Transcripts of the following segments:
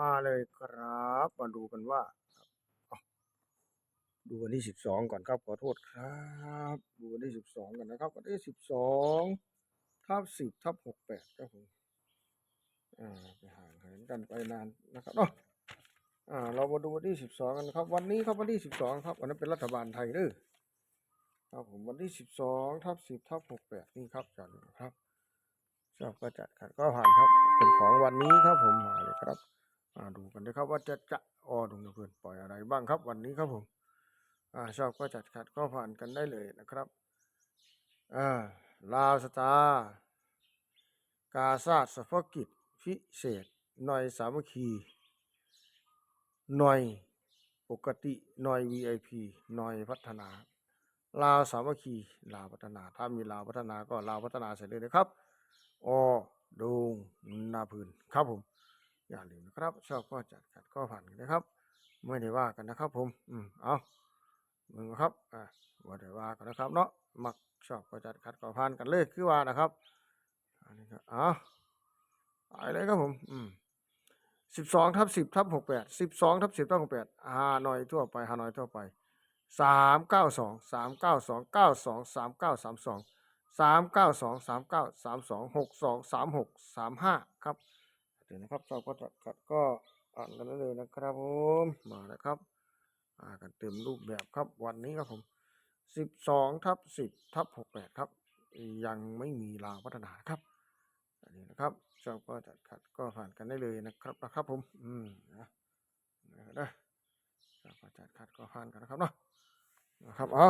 มาเลยครับ มาดูกันว่าดูวันที่สิบสองก่อนครับขอโทษครับ ดูวันที่สิบสองกันนะครับวันที่สิบสองทับสิบทับหกแปดครับผมอ่าไปห่างเหินกันไปนานนะครับเนาะอ่าเรามาดูวันที่สิบสองกันครับ วันนี้ครับวันที่สิบสองครับวันนั้นเป็นรัฐบาลไทยเด้อครับผมวันที่สิบสองทับสิบทับหกแปดนี่ครับจันครับชอบก็จัดขัดก็ผ่านครับเป็นของวันนี้ครับผมมาเลยครับ มาดูกันนะครับว่าจะจะออดงนะเพื่อนปล่อยอะไรบ้างครับวันนี้ครับผมอ่าชอบก็จัดขัดก็ผ่านกันได้เลยนะครับอ่าลาวสตาร์กาซาดสฟกิจพิเศษหน่อยสามัคคีหน่อยปกติหน่อย VIP หน่อยพัฒนาลาวสามัคคีลาวพัฒนา ถ้ามีลาวพัฒนาก็ลาวพัฒนาเสร็จเลยนะครับอดงนาพื้นครับผม อย่าลืมนะครับ ชอบก็จัดขัดก็ผ่านกันนะครับ ไม่ได้ว่ากันนะครับ ผม อืมเอามึงครับอ่าว่าได้ว่ากันนะครับ เนาะมักชอบก็จัดขัดก็ผ่านกันเลยคือว่านะครับอันนี้ครับเอาไปเลยครับผม อืมสิบสองทับสิบทับหกแปดสิบสองทับสิบทับหกแปดฮานอยทั่วไปฮานอยทั่วไปสามเก้าสองสามเก้าสองเก้าสองสามเก้าสามสองสามเก้าสองสามเก้าสามสองหกสองสามหกสามห้าครับ เดี๋ยวนะครับชอบก็จะกัดก็อ่านกันได้เลยนะครับผมมาแล้วครับอ่ากันเต็มรูปแบบครับวันนี้ครับผมสิบสองทับสิบทับหกแปดครับ ยังไม่มีลาวพัฒนาครับอันนี้นะครับชอบก็จะขัดก็ผ่านกันได้เลยนะครับนะครับ ผม อืมนะนะชอบก็จัดขัดก็ผ่านกันนะครับเนาะนะครับเอา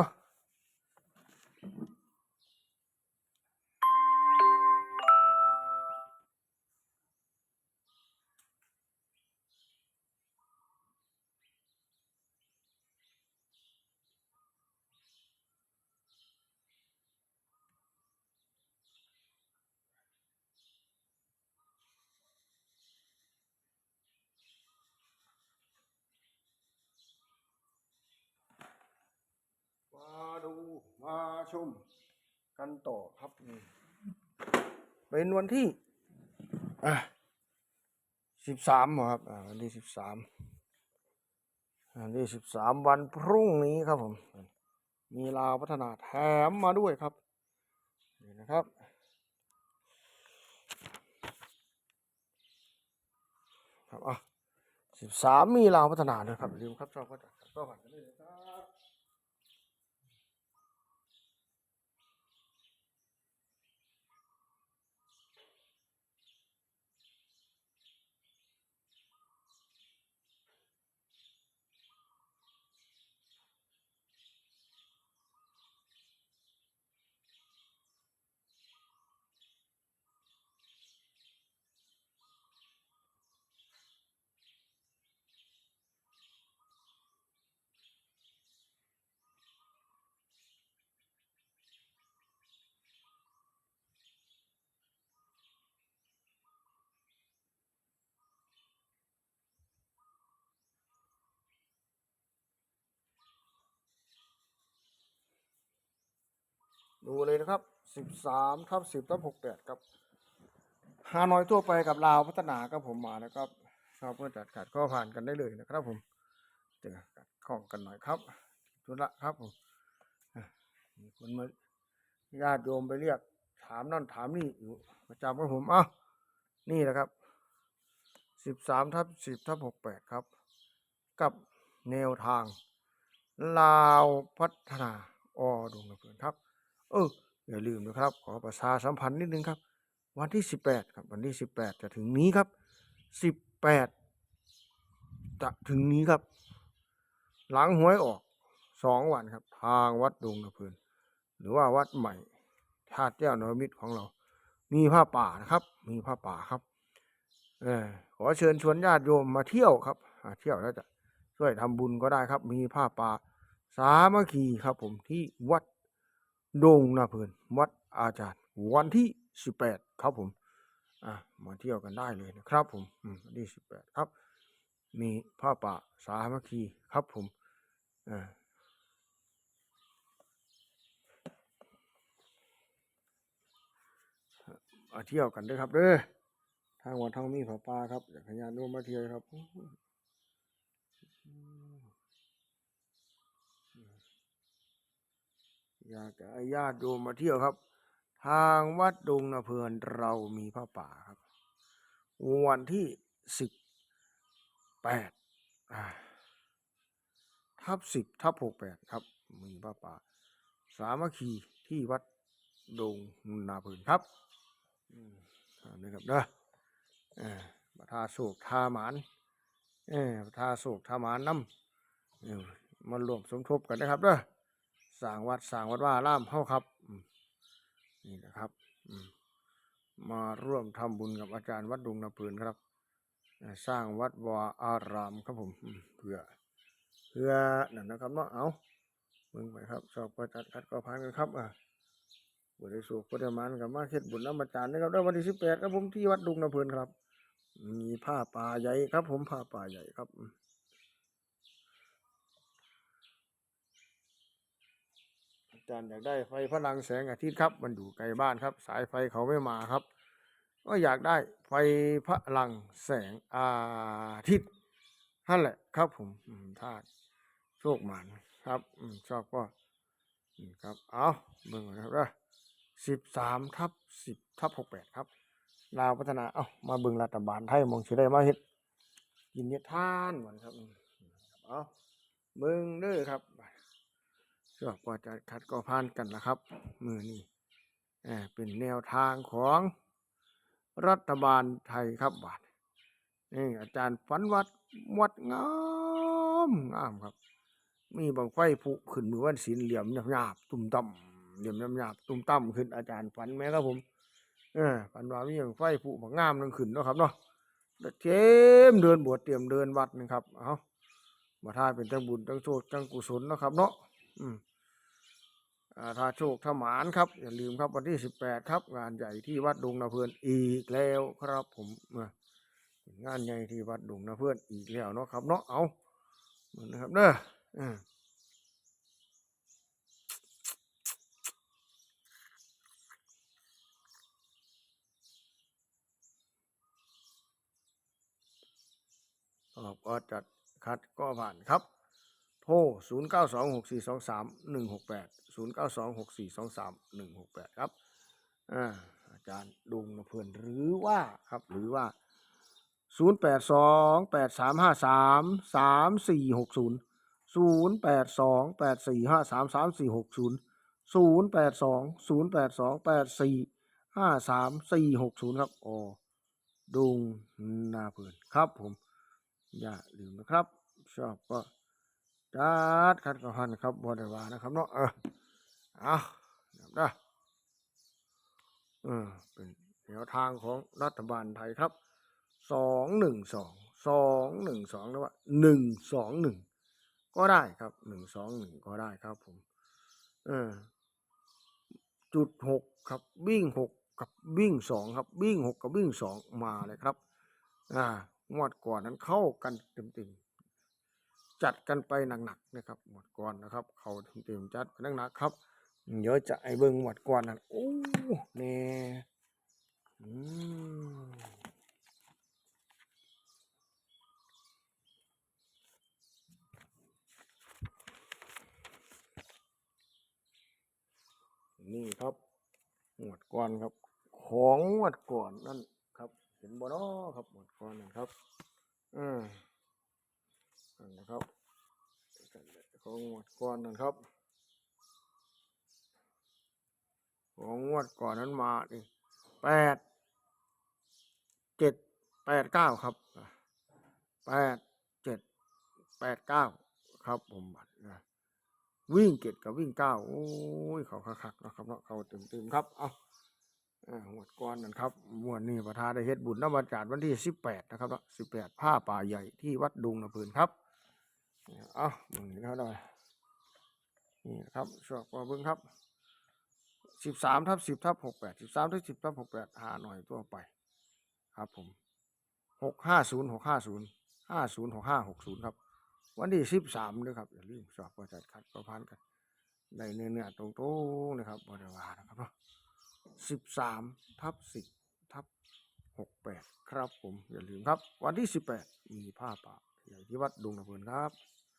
ดูมา ชมกันต่อครับนี่เป็นวันที่อะสิบสามครับอ่าวันที่สิบสามวันที่สิบสามวันพรุ่งนี้ครับผม มีลาวพัฒนาแถมมาด้วยครับนี่นะครับครับอะสิบสามมีลาวพัฒนาด้วยครับอย่าลืมครับชอบก็จัดก็ผ่านกันได้เลย ดูเลยนะครับสิบสามทับสิบทับหกแปดครับฮานอยทั่วไปกับลาวพัฒนาครับผมมานะครับชอบเพื่อจัดขัดก็ผ่านกันได้เลยนะครับผมเจอกัดข้องกันหน่อยครับธุระครับผมมีคนมาญาติโยมไปเรียก ถามนั่นถามนี่อยู่ประจำครับผมอะนี่นะครับสิบสามทับสิบทับหกแปดครับ กับแนวทาง ลาวพัฒนาอดงกระเพื่อนครับ เอออย่าลืมนะครับ ขอประชาสัมพันธ์นิดนึงครับ วันที่สิบแปดครับ วันที่สิบแปดจะถึงนี้ครับสิบแปดจะถึงนี้ครับ หลังหวยออกสองวันครับ ทางวัดดงกระเพื่อนหรือว่าวัดใหม่ธาตุเจ้านรมิตรของเรา มีผ้าป่านะครับ มีผ้าป่าครับเออขอเชิญชวนญาติโยมมาเที่ยวครับมาเที่ยวแล้วจะช่วยทำบุญก็ได้ครับ มีผ้าป่าสามัคคีครับ ผมที่วัด ดงนาเพลินวัดอาจารย์ วันที่สิบแปดครับผมอะมาเที่ยวกันได้เลยนะครับผมอืมวันที่สิบแปดครับ มีผ้าป่าสามัคคีครับผมอ่ามาเที่ยวกันด้วยครับเด้อทางวัดทางมีผาป่าครับอยากให้ญาติโยมมาเที่ยวครับ อยากจะให้ญาติโยมมาเที่ยวครับ ทางวัดดงนาเพลินเรามีผ้าป่าครับ วันที่สิบแปดทับสิบทับหกแปดครับ มีผ้าป่า สามัคคีที่วัดดงนาเพลินครับนนี้ครับเด้อเออประทาโศกทาหมานเออประทาโศกทาหมานน้ำมารวมสมทบกันนะครับเด้อ สร้างวัดสร้างวัดว่าล่ามเฮาครับนี่นะครับมาร่วมทำบุญกับอาจารย์วัดดุงนาเพลินครับ สร้างวัดวาอารามครับผมเพื่อเพื่อนั่นนะครับเนาะเอาเบิ่งไปครับสอบประจัดคัดกอพันกันครับอะบริสุทธิ์พุทธมานกับมาเฮ็ดบุญน้ำอาจารย์นะครับในวันที่สิบแปดครับผมที่วัดดุงนาเพลินครับ มีผ้าป่าใหญ่ครับ ผมผ้าป่าใหญ่ครับอืมอา จารย์อยากได้ไฟพลังแสงอาทิตย์ครับ มันอยู่ไกลบ้านครับ สายไฟเขาไม่มาครับ ก็อยากได้ไฟพลังแสงอาทิตย์นั่นแหละครับ ผมอืมถ้าโชคหมานครับอชอบก็ครับเอาเบิ่งนะครับสิบสามทับสิบทับหกแปดครับลาวพัฒนาเอามาเบิ่งรัฐบาลไทยมองสิได้มาเฮ็ดกินเฮ็ดทานวันครับเอาเบิ่งเด้อครับ ชอบก็จะคัดก็ผ่านกันละครับ มือนี้เอ่เป็นแนวทางของรัฐบาลไทยครับบาทนี่อาจารย์ฝันวัดวัดงามงามครับ มีบังไฟผุขึ้นมือวันศีลเหลี่ยมหยาบๆตุ่มต่ำเหลี่ยมหยาบๆตุ่มต่ำขึ้นอาจารย์ฝันไหมครับผมเออฝันว่ามีบังไฟผุบักงามนั่นขึ้นนะครับเนาะเตรียมเดินบวชเตรียมเดินวัดนะครับเอามาท่าเป็นทั้งบุญทั้งโชคทั้งกุศลนะครับเนาะอืม ถ้าโชคถ้าหมานครับ อย่าลืมครับวันที่สิบแปดครับ งานใหญ่ที่วัดดงนาเพื่อนอีกแล้วครับผมงานใหญ่ที่วัดดงนาเพื่อนอีกแล้วเนาะครับเนาะเอาเหมือนนะครับเด้อออบก็จัดคัดก็ผ่านครับ โทร 0 9 2 6 4 2 3 1 6 8ครับอ่าอาจารย์ดุงนะเพื่อนหรือว่าครับหรือว่า0 8 2 8 3 5 3 3 4 6 0 0 8 2 8 4 5 3 3 4 6 0 0 8 2 0 8 2 8 4 5 3 4 6 0ครับอ๋อดุงนาเพื่อนครับผม อย่าลืมนะครับ ชอบก็จัดคัดกระพันครับบไดวานะครับเนาะ เอาเดี๋ยวนะเออเป็นแนวทางของรัฐบาลไทยครับสองหนึ่งสองสองหนึ่งสองหรือว่าหนึ่งสองหนึ่งก็ได้ครับหนึ่งสองหนึ่งก็ได้ครับผม เออ จุดหกครับวิ่งหกกับวิ่งสองครับ วิ่งหกกับวิ่งสองมาเลยครับ อ่างวดก่อนนั้นเข้ากันเต็มๆจัดกันไปหนักๆนะครับหมวดก่อนนะครับ เขาเต็มๆจัดไปหนักๆครับ เดี๋ยวจะไอเบิ้งหมดก่อนนั่นโอ้เน่นี่ครับหมวดก่อนครับ ของหมวดก่อนนั่นครับ เห็นบ่เนาะครับหมวดก่อนนั่นครับ อืมนั่นนะครับของงวดก่อนนั่นครับ ของงวดก่อนนั้นมานี่แปดเจ็ดแปดเก้าครับแปดเจ็ดแปดเก้าครับผมนะวิ่งเจ็ดกับวิ่งเก้าโอ้ยเขาคักๆนะครับเนาะเขาเต็มๆครับเอาอ่างวดก่อนนั่นครับมวนนี้ประธานได้เฮ็ดบุญน้ำบรรจาดวันที่สิบแปดนะครับสิบแปดผ้าป่าใหญ่ที่วัดดุงนะพื้นครับ เอามึงนี่เขาหน่อยนี่ครับชอบมาเบิ้งครับ สิบสามทับสิบทับหกแปดสิบสามทับสิบทับหกแปดหาหน่อยตัวไป ครับผมหกห้าศูนย์หกห้าศูนย์ห้าศูนย์หกห้าหกศูนย์ครับ วันที่สิบสามด้วยครับอย่าลืมสอบประจัดคัดประพันธ์กันในเนื้อเนื้อตรงๆนะครับบริวารนะครับเนาะสิบสามทับสิบทับหกแปดครับผมอย่าลืมครับ วันที่สิบแปดมีผ้าป่าใหญ่ที่วัดดงนาเพินครับ